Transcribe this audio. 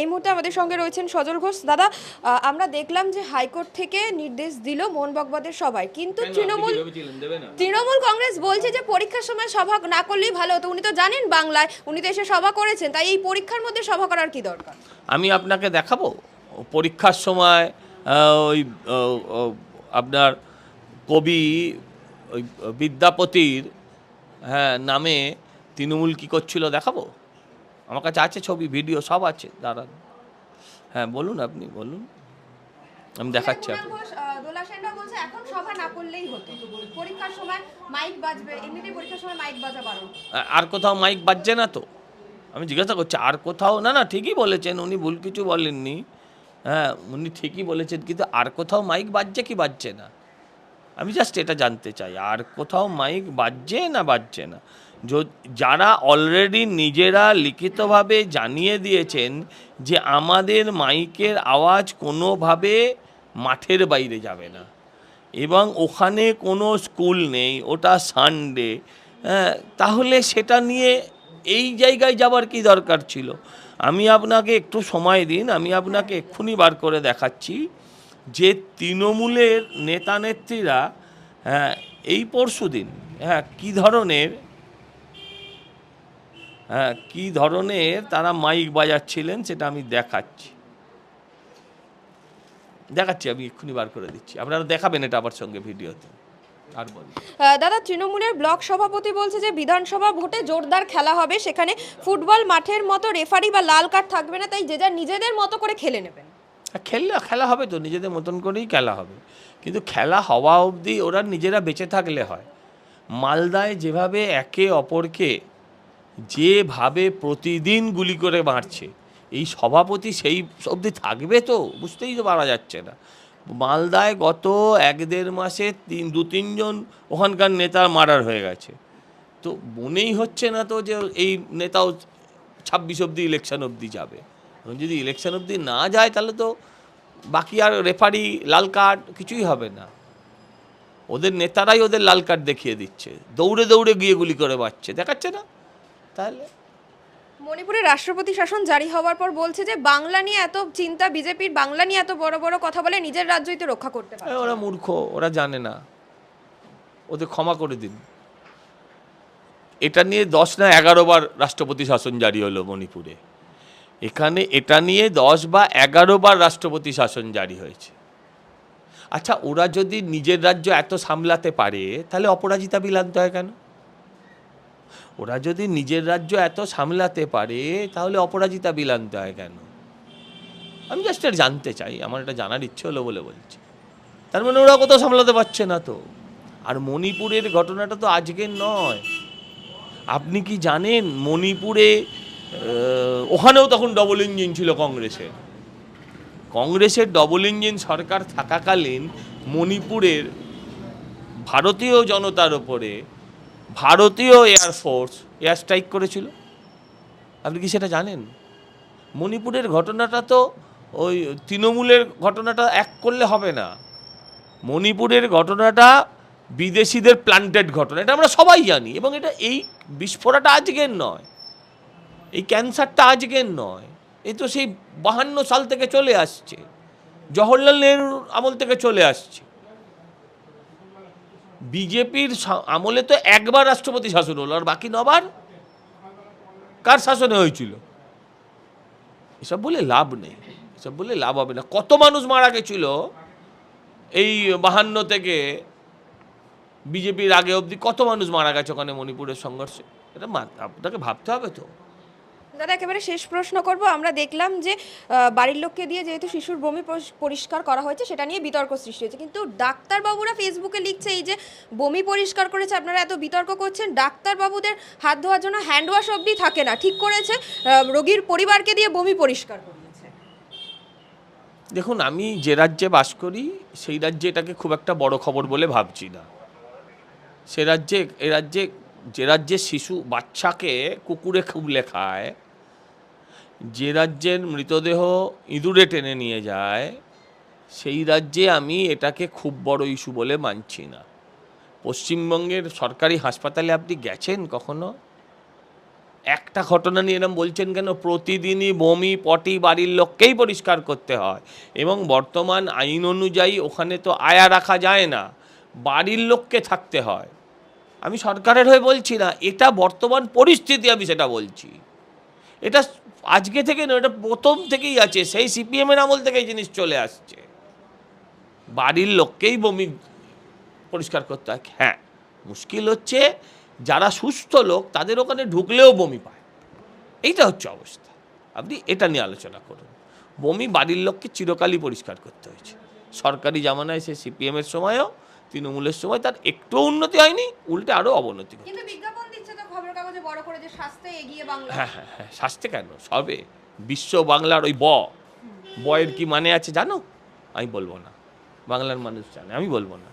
এই মুহূর্তে আমাদের সঙ্গে রয়েছেন সজল ঘোষ। দাদা আমরা দেখলাম যে হাইকোর্ট থেকে নির্দেশ দিল মোহন বকবাদের সবাই কিন্তু তৃণমূল তৃণমূল কংগ্রেস বলছে যে পরীক্ষার সময় সভা না করলেই ভালো হতো। উনি তো জানেন বাংলায় উনি তো এসে সভা করেছেন। তাই এই পরীক্ষার মধ্যে সভা করার কি দরকার? আমি আপনাকে দেখাবো। পরীক্ষার সময় ওই আপনার কবি ওই বিদ্যাপতির হ্যাঁ নামে তৃণমূল কী করছিল দেখাবো? আমার কাছে আছে ছবি ভিডিও সব আছে। দাঁড়ান। হ্যাঁ বলুন আপনি বলুন। আমি দেখাচ্ছি আপনি দোলা সেনরা বলছে এখন সভা না করলেই হতো। পরীক্ষার সময় মাইক বাজবে এমনিতেই পরীক্ষার সময় মাইক বাজা বারণ। আর কোথাও মাইক বাজছে না তো? আমি জিজ্ঞাসা করছি আর কোথাও না না ঠিকই বলেছেন উনি ভুল কিছু বলেননি। হ্যাঁ উনি ঠিকই বলেছেন কিন্তু আর কোথাও মাইক বাজছে কি বাজছে না? আমি জাস্ট এটা জানতে চাই আর কোথাও মাইক বাজছে না বাজছে না? যারা অলরেডি নিজেরা লিখিতভাবে জানিয়ে দিয়েছেন যে আমাদের মাইকের আওয়াজ কোনোভাবে মাঠের বাইরে যাবে না। এবং ওখানে কোনো স্কুল নেই, ওটা সানডে হ্যাঁ তাহলে সেটা নিয়ে এই জায়গায় যাবার কি দরকার ছিল? আমি আপনাকে একটু সময় দিন, আমি আপনাকে এক্ষুনি বার করে দেখাচ্ছি যে তৃণমূলের নেতা নেত্রীরা হ্যাঁ এই পরশু দিন হ্যাঁ কী ধরনের হ্যাঁ কী ধরনের তারা মাইক বাজাচ্ছিলেন সেটা আমি দেখাচ্ছি। দেখাচ্ছি আমি এক্ষুনি বার করে দিচ্ছি। আপনারা দেখাবেন এটা আমার সঙ্গে ভিডিওতে। দাদা তৃণমূলের ব্লক সভাপতি বলছে যে বিধানসভা ভোটে জোরদার খেলা হবে সেখানে ফুটবল মাঠের মতো রেফারি বা লাল কার্ড থাকবে না তাই যে যার নিজেদের মতো করে খেলে নেবেন। আর খেললে খেলা হবে তো নিজেদের মতন করেই খেলা হবে। কিন্তু খেলা হওয়া অবধি ওরা নিজেরা বেঁচে থাকলে হয়। মালদায় যেভাবে একে অপরকে যেভাবে প্রতিদিন গুলি করে মারছে, এই সভাপতি সেই অবধি থাকবে তো? বুঝতেই তো পারা যাচ্ছে না। মালদায় গত এক দেড় মাসে তিন, দু, তিনজন ওখানকার নেতা মার্ডার হয়ে গেছে। তো মনেই হচ্ছে না তো যে এই নেতাও ছাব্বিশ অবধি ইলেকশন অবধি যাবে। যদি ইলেকশন অবধি না যায় তাহলে তো বাকি আর রেফারি লাল কার্ড কিছুই হবে না। ওদের নেতারাই ওদের লাল কার্ড দেখিয়ে দিচ্ছে। দৌড়ে দৌড়ে গিয়ে গুলি করে বাড়ছে দেখাচ্ছে না? তাহলে? মণিপুরে রাষ্ট্রপতি শাসন জারি হওয়ার পর বলছে যে বাংলা নিয়ে এত চিন্তা বিজেপির বাংলা নিয়ে এত বড় বড় কথা বলে নিজের রাজ্যই তো রক্ষা করতে পারে ওরা মূর্খ ওরা জানে না। ওদের ক্ষমা করে দিন। এটা নিয়ে দশ না এগারো বার রাষ্ট্রপতি শাসন জারি হলো মণিপুরে। এখানে এটা নিয়ে দশ বা এগারো বার রাষ্ট্রপতি শাসন জারি হয়েছে। আচ্ছা ওরা যদি নিজের রাজ্য এত সামলাতে পারে তাহলে অপরাজিতা বিল আনতে হয় কেন? ওরা যদি নিজের রাজ্য এত সামলাতে পারে, তাহলে অপরাজিতা বিল আনতে হয় কেন? আমি জাস্ট এটা জানতে চাই, আমার এটা জানার ইচ্ছে হলো বলে বলছি। তার মানে ওরা কোথাও সামলাতে পারছে না তো। আর মণিপুরের ঘটনাটা তো আজকের নয়। আপনি কি জানেন মণিপুরে ওখানেও তখন ডবল ইঞ্জিন ছিল কংগ্রেসের। কংগ্রেসের ডবল ইঞ্জিন সরকার থাকাকালীন মণিপুরের ভারতীয় জনতার ওপরে ভারতীয় এয়ারফোর্স এয়ার স্ট্রাইক করেছিল। আপনি কি সেটা জানেন? মণিপুরের ঘটনাটা তো ওই তৃণমূলের ঘটনাটা এক করলে হবে না। মণিপুরের ঘটনাটা বিদেশিদের প্ল্যান্টেড ঘটনা, এটা আমরা সবাই জানি এবং এটা এই বিস্ফোরণটা আজকের নয়, এই ক্যান্সারটা আজকের নয় এই তো সেই বাহান্ন সাল থেকে চলে আসছে, জওহরলাল নেহরুর আমল থেকে চলে আসছে। বিজেপির আমলে তো একবার রাষ্ট্রপতি শাসন হলো, আর বাকি নবার? কার শাসনে হয়েছিল? এসব বলে লাভ নেই, এসব বলে লাভ হবে না। কত মানুষ মারা গেছিল এই বাহান্ন থেকে বিজেপির আগে অবধি? কত মানুষ মারা গেছে ওখানে মণিপুরের সংঘর্ষে? এটা আপনাকে ভাবতে হবে তো। দাদা, একেবারে শেষ প্রশ্ন করব। আমরা দেখলাম যে বাড়ির লোককে দিয়ে যেহেতু শিশুর বমি পরিষ্কার করা হয়েছে, সেটা নিয়ে বিতর্ক সৃষ্টি হয়েছে। কিন্তু ডাক্তারবাবুরা ফেসবুকে লিখছে এই যে, বমি পরিষ্কার করেছে, আপনারা এত বিতর্ক করছেন, ডাক্তারবাবুদের হাত ধোয়ার জন্য হ্যান্ড ওয়াশ অবধি থাকে না, ঠিক করেছে রোগীর পরিবারকে দিয়ে বমি পরিষ্কার করিয়েছে। দেখুন, আমি যে রাজ্যে বাস করি, সেই রাজ্যে এটাকে খুব একটা বড় খবর বলে ভাবছি না। সে রাজ্যে, এ রাজ্যে, যে রাজ্যে শিশু, বাচ্চাকে কুকুরে খুবলে খায় যে রাজ্যের মৃতদেহ ইঁদুরে টেনে নিয়ে যায়, সেই রাজ্যে আমি এটাকে খুব বড় ইস্যু বলে মানছি না। পশ্চিমবঙ্গের সরকারি হাসপাতালে আপনি গেছেন কখনো? একটা ঘটনা নিয়ে এরম বলছেন কেন? প্রতিদিনই বমি, পটি বাড়ির লোককেই পরিষ্কার করতে হয় এবং বর্তমান আইন অনুযায়ী ওখানে তো আয়া রাখা যায় না, বাড়ির লোককে থাকতে হয়। আমি সরকারের হয়ে বলছি না, এটা বর্তমান পরিস্থিতি আমি সেটা বলছি। এটা আজকে থেকে না এটা প্রথম থেকেই আছে। সেই সিপিএমের আমল থেকে এই জিনিস চলে আসছে। বাড়ির লোককেই বমি পরিষ্কার করতে হয়। হ্যাঁ মুশকিল হচ্ছে যারা সুস্থ লোক, তাদের ওখানে ঢুকলেও বমি পায়। এইটা হচ্ছে অবস্থা। আপনি এটা নিয়ে আলোচনা করুন। বমি বাড়ির লোককে চিরকালই পরিষ্কার করতে হয়েছে। সরকারি জামানায় সে সিপিএমের সময়ও, তৃণমূলের সময় তার একটুও উন্নতি হয়নি, উল্টে আরও অবনতি ঘটেছে। কিন্তু বিজ্ঞাপন দিচ্ছে তো খবরের কাগজে বড় করে যে স্বাস্থ্য এগিয়ে বাংলা। হ্যাঁ হ্যাঁ হ্যাঁ স্বাস্থ্যে কেন? সবে। বিশ্ব বাংলার ওই ব। বয়ের কি মানে আছে জানো? আমি বলব না। বাংলার মানুষ জানে, আমি বলব না।